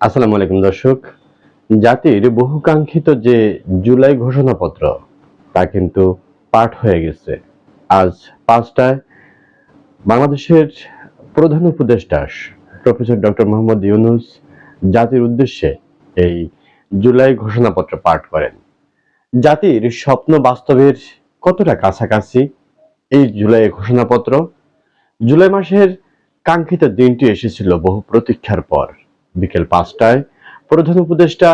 আসসালামু আলাইকুম দর্শক। জাতির বহুকাঙ্ক্ষিত যে জুলাই ঘোষণাপত্র, তা কিন্তু পাঠ হয়ে গেছে। আজ পাঁচটায় বাংলাদেশের প্রধান উপদেষ্টা প্রফেসর ডক্টর মোহাম্মদ ইউনুস জাতির উদ্দেশ্যে এই জুলাই ঘোষণাপত্র পাঠ করেন। জাতির স্বপ্ন বাস্তবের কতটা কাছাকাছি এই জুলাই ঘোষণাপত্র? জুলাই মাসের কাঙ্ক্ষিত দিনটি এসেছিল বহু প্রতীক্ষার পর। বিকেল পাঁচটায়। প্রধান উপদেষ্টা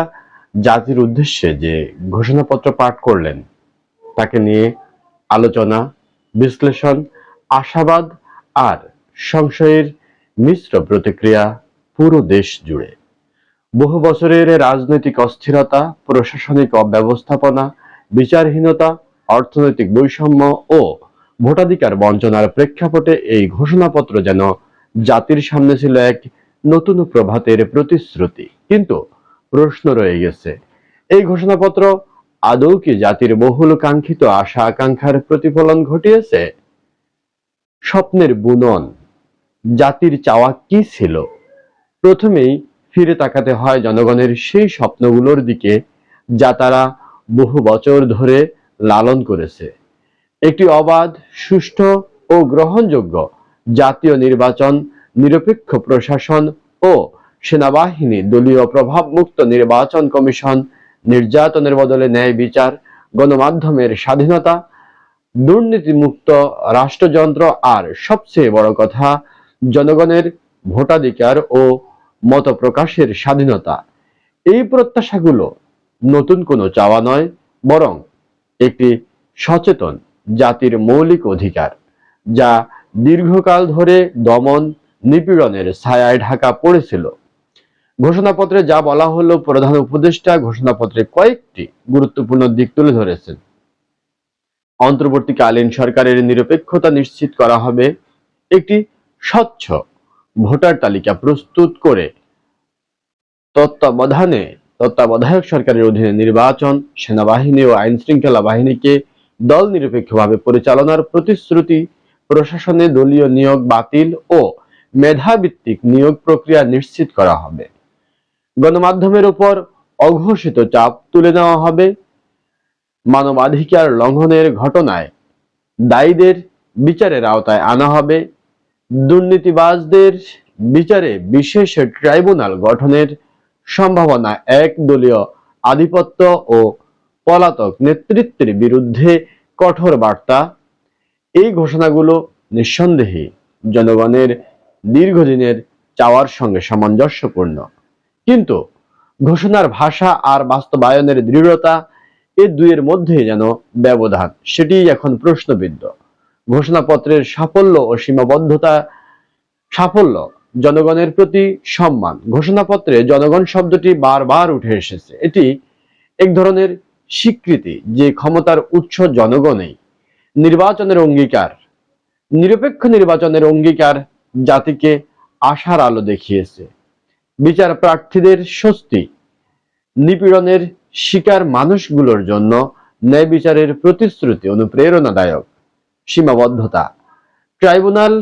জাতির উদ্দেশ্যে যে ঘোষণাপত্র পাঠ করলেন, তাকে নিয়ে আলোচনা, বিশ্লেষণ, আশাবাদ আর সংশয়ের মিশ্র প্রতিক্রিয়া পুরো দেশ জুড়ে। বহু বছরের রাজনৈতিক অস্থিরতা, প্রশাসনিক অব্যবস্থাপনা, বিচারহীনতা, অর্থনৈতিক বৈষম্য ও ভোটাধিকার বঞ্চনার প্রেক্ষাপটে এই ঘোষণাপত্র যেন জাতির সামনে ছিল এক নতুন প্রভাতের প্রতিশ্রুতি। কিন্তু প্রশ্ন রয়ে গেছে, এই ঘোষণাপত্র আদৌ কি জাতির বহুল কাঙ্ক্ষিত আশা আকাঙ্ক্ষার প্রতিফলন ঘটিয়েছে? স্বপ্নের বুনন, জাতির চাওয়া কি ছিল? প্রথমেই ফিরে তাকাতে হয় জনগণের সেই স্বপ্নগুলোর দিকে, যা তারা বহু বছর ধরে লালন করেছে। একটি অবাধ, সুষ্ঠু ও গ্রহণযোগ্য জাতীয় নির্বাচন নিরপেক্ষ প্রশাসন ও সেনাবাহিনী দলীয় প্রভাবমুক্ত নির্বাচন কমিশন, নির্যাতনের বদলে ন্যায় বিচার, গণমাধ্যমের স্বাধীনতা, দুর্নীতিমুক্ত রাষ্ট্রযন্ত্র আর সবচেয়ে বড় কথা, জনগণের ভোটাধিকার ও মত প্রকাশের স্বাধীনতা। এই প্রত্যাশাগুলো নতুন কোনো চাওয়া নয়, বরং একটি সচেতন জাতির মৌলিক অধিকার, যা দীর্ঘকাল ধরে দমন নিপীড়নের ছায়ায় ঢাকা পড়েছিল। ঘোষণাপত্রে যা বলা হলো, প্রধান উপদেষ্টা ঘোষণাপত্রে কয়েকটি গুরুত্বপূর্ণ দিক তুলে ধরেছেন। অন্তর্বর্তীকালীন সরকারের নিরপেক্ষতা নিশ্চিত করা হবে। একটি স্বচ্ছ ভোটার তালিকা প্রস্তুত করে তত্ত্বাবধানে তত্ত্বাবধায়ক সরকারের অধীনে নির্বাচন, সেনাবাহিনী ও আইন শৃঙ্খলা বাহিনীকে দল নিরপেক্ষভাবে পরিচালনার প্রতিশ্রুতি, প্রশাসনে দলীয় নিয়োগ বাতিল ও মেধাভিত্তিক নিয়োগ প্রক্রিয়া নিশ্চিত করা হবে। গণমাধ্যমের উপর অঘোষিত চাপ তুলে নেওয়া হবে। মানবাধিকার লঙ্ঘনের ঘটনায় দায়ীদের বিচারের আওতায় আনা হবে। দুর্নীতিবাজদের বিচারে বিশেষ ট্রাইব্যুনাল গঠনের সম্ভাবনা এক দলীয় আধিপত্য ও পলাতক নেতৃত্বের বিরুদ্ধে কঠোর বার্তা। এই ঘোষণাগুলো নিঃসন্দেহে জনগণের দীর্ঘদিনের চাওয়ার সঙ্গে সামঞ্জস্যপূর্ণ। কিন্তু ঘোষণার ভাষা আর বাস্তবায়নের দৃঢ়তা এ দুইয়ের মধ্যে যেন ব্যবধান সেটি এখন প্রশ্নবিদ্ধ। ঘোষণাপত্রের সাফল্য ও সীমাবদ্ধতা, সাফল্য, জনগণের প্রতি সম্মান, ঘোষণাপত্রে জনগণ শব্দটি বারবার উঠে এসেছে। এটি এক ধরনের স্বীকৃতি যে ক্ষমতার উৎস জনগণেই। নির্বাচনের অঙ্গীকার, নিরপেক্ষ নির্বাচনের অঙ্গীকার জাতিকে আশার আলো দেখিয়েছে। বিচার প্রার্থীদের স্বস্তি, নিপীড়নের শিকার মানুষগুলোর জন্য ন্যায় বিচারের প্রতিশ্রুতি অনুপ্রেরণাদায়ক। সীমাবদ্ধতা, ট্রাইব্যুনাল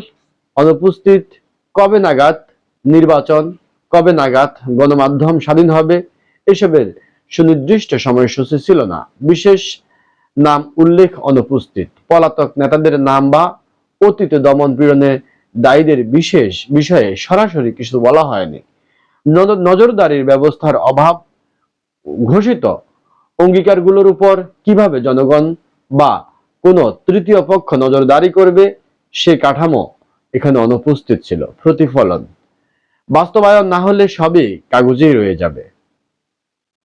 অনুপস্থিত কবে নাগাদ নির্বাচন, কবে নাগাদ গণমাধ্যম স্বাধীন হবে, এসবের সুনির্দিষ্ট সময়সূচি ছিল না। বিশেষ নাম উল্লেখ অনুপস্থিত। পলাতক নেতাদের নাম বা অতীতে দমন পীড়নে দায়ীদের বিশেষ বিষয়ে সরাসরি কিছু বলা হয়নি। নজ- নজরদারির ব্যবস্থার অভাব ঘোষিত অঙ্গীকারগুলোর উপর কীভাবে জনগণ বা কোনো তৃতীয় পক্ষ নজরদারি করবে, সে কাঠামো এখানে অনুপস্থিত ছিল, প্রতিফলন। বাস্তবায়ন না হলে সবই কাগজেই রয়ে যাবে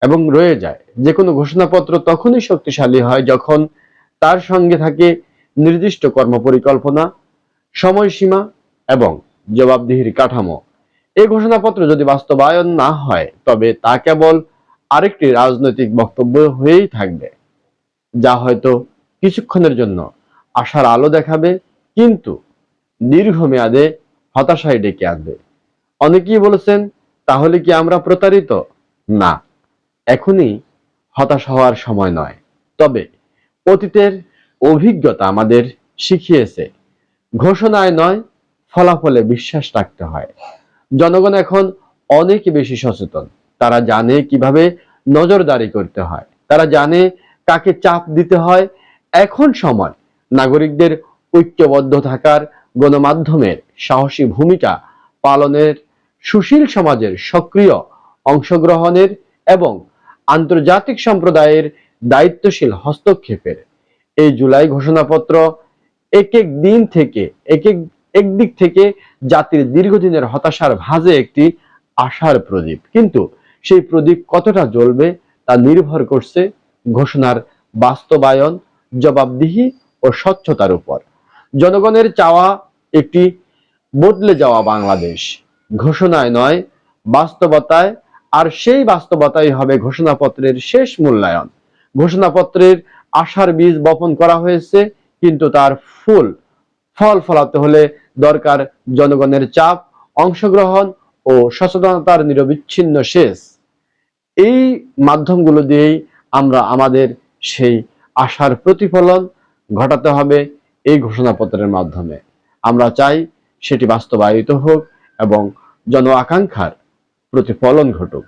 এবং রয়ে যায়। যে কোনো ঘোষণাপত্র তখনই শক্তিশালী হয় যখন তার সঙ্গে থাকে নির্দিষ্ট কর্মপরিকল্পনা, সময়সীমা এবং জবাবদিহির কাঠামো। এই ঘোষণাপত্র যদি বাস্তবায়ন না হয়, তবে তা কেবল আরেকটি রাজনৈতিক বক্তব্য হয়েই থাকবে, যা হয়তো কিছুক্ষণের জন্য আশার আলো দেখাবে, কিন্তু দীর্ঘমেয়াদে হতাশায় ডেকে আনবে। অনেকেই বলেছেন, তাহলে কি আমরা প্রতারিত? না, এখনই হতাশ হওয়ার সময় নয়। তবে অতীতের অভিজ্ঞতা আমাদের শিখিয়েছে। ঘোষণায় নয় ফলাফলে বিশ্বাস রাখতে হয়। জনগণ এখন অনেক বেশি সচেতন। তারা জানে কীভাবে নজরদারি করতে হয়। তারা জানে কাকে চাপ দিতে হয়। এখন সময় নাগরিকদের ঐক্যবদ্ধ থাকার গণমাধ্যমের সাহসী ভূমিকা পালনের, সুশীল সমাজের সক্রিয় অংশগ্রহণের এবং আন্তর্জাতিক সম্প্রদায়ের দায়িত্বশীল হস্তক্ষেপের। এই জুলাই ঘোষণাপত্র এক এক দিন থেকে এক এক একদিক থেকে জাতির দীর্ঘদিনের হতাশার ভাঁজে একটি আশার প্রদীপ। কিন্তু সেই প্রদীপ কতটা জ্বলবে তা নির্ভর করছে ঘোষণার বাস্তবায়ন, জবাবদিহি ও স্বচ্ছতার উপর। জনগণের চাওয়া একটি বদলে যাওয়া বাংলাদেশ। ঘোষণায় নয়, বাস্তবতায়, আর সেই বাস্তবতাই হবে ঘোষণাপত্রের শেষ মূল্যায়ন। ঘোষণাপত্রের আশার বীজ বপন করা হয়েছে, কিন্তু তার ফুল ফল ফলাতে হলে দরকার জনগণের চাপ, অংশগ্রহণ ও সচেতনতার নিরবিচ্ছিন্ন শেষ এই মাধ্যমগুলো দিয়েই আমরা আমাদের সেই আশার প্রতিফলন ঘটাতে হবে এই ঘোষণাপত্রের মাধ্যমে। আমরা চাই সেটি বাস্তবায়িত হোক এবং জন আকাঙ্ক্ষার প্রতিফলন ঘটুক।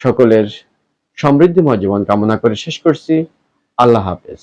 সকলের সমৃদ্ধিময় জীবন কামনা করে শেষ করছি। আল্লাহ হাফেজ।